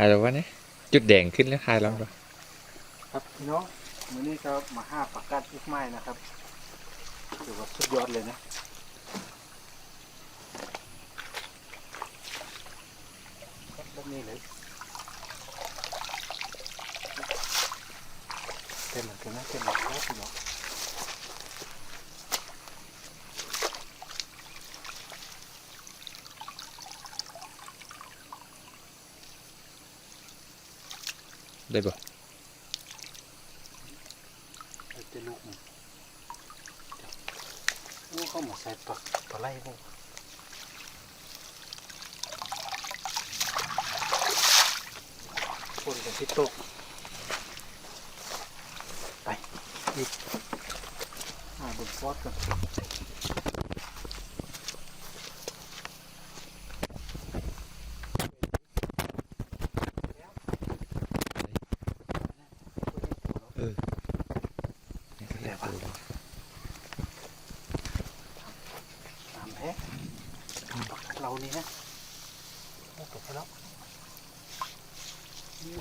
หายแล้ววะเนี่ยจุดแดงขึ้นแล้วหายแล้วปะครับพี่น้องมื้อนี้ก็มาห้าปากกัดลูกไม้นะครับถือว่าสุดยอดเลยนะแบบนี้เลยเต็มเหมือนกันนะเต็มเหมือนกันพี่น้อง ได้ปะเอาแต่ลูกมันเดี๋ยวโอ้เข้ามาใส่ปลาปลาไหลพวกคนกับที่ตก ไปอีกอ่าบนฟอสกัน ได้ปะ สามแพ็คปากกัดเรา นี่นะโอ้ตกไปแล้วนี่ไง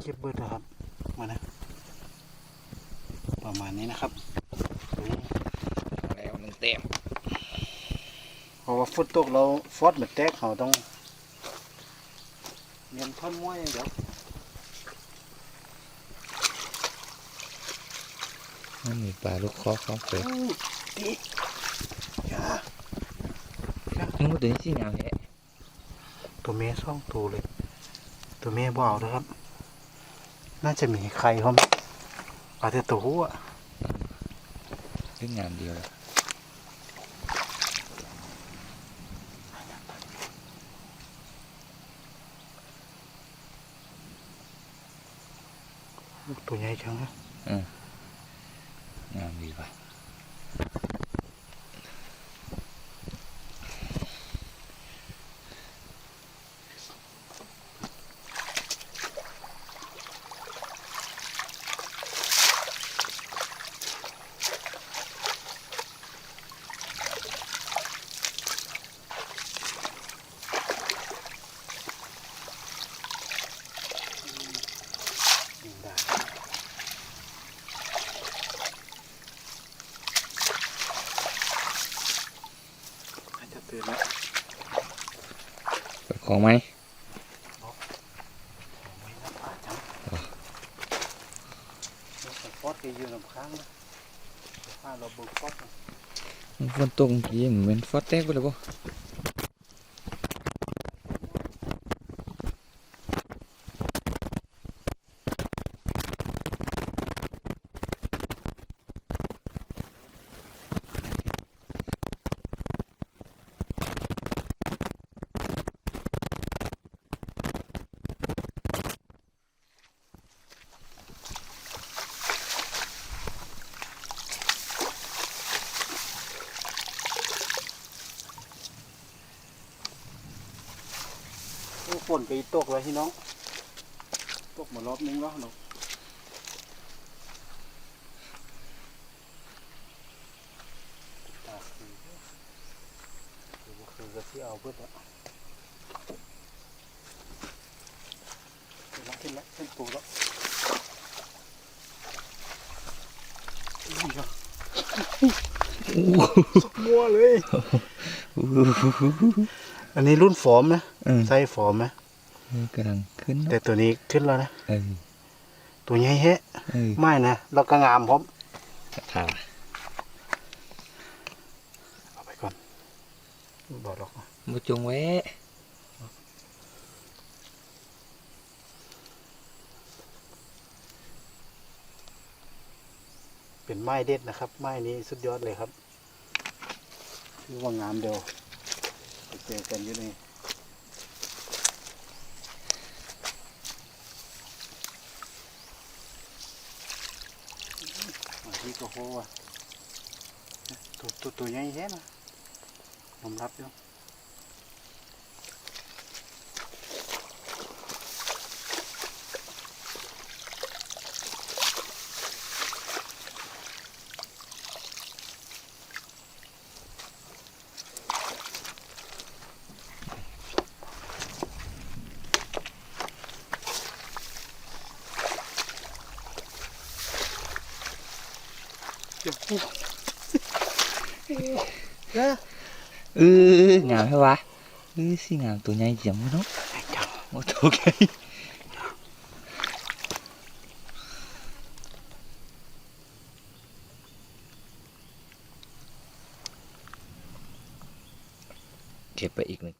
เก็บเบิดนะครับ มานะ ประมาณนี้นะครับนี่แล้วหนึ่งเต็มเพราะว่าฟุตตกเราฟอดเหมือนแตกเขาต้องเนียนท่อนม้วยเดี๋ยวมันมีปลาลูกคอเขาเปิด อู้ดีอย่านู้นตัวนี้สิงามแฮะตัวเมียสองตัวเลย ตัวเมียบ่เอานะครับ น่าจะมีไข่เขาไหมอาจจะตัวหัวเรื่องงามเดียวเลยลูกตัวใหญ่จังนะงามดีปะ ยิงได้อาจจะตื่นแล้ว เปิดของไหม ไม่น่าป่าจังเราใส่ฟอสไปยืนลำค้างนะถ้าเราเบิกฟอสนะมันฝนตกเมื่อกี้เหมือนฟอดแตกไปเลยป ฝนไปตกแล้วพี่น้อง ตกมารอบนึงแล้วเนาะตากคือคือว่าคือก็ที่เอาเพื่อนละขึ้นแล้วขึ้นแล้วขึ้นปูแล้วนี่ก็สุกมัวเลย อันนี้รุ่นฟอร์มนะเออไส้ฟอร์มนะกำลังขึ้นแต่เนาะตัวนี้ขึ้นแล้วนะเออตัวใหญ่แฮะเออไม่นะเราก็งามพร้อมถ่าเอาไปก่อนบอกหรอกนะมาจงไว้เป็นไม้เด็ดนะครับ ไม้นี้สุดยอดเลยครับ คือว่างามเดียวไป เจอกันอยู่นี่ที่ก็โหว่ะตัวตัวตัวใหญ่แค่นะผมรับอยู่ ừ ngào hả ba ừ xí ngào, tụi nhai dầm nó. Một thuộc đi Kepa iknik.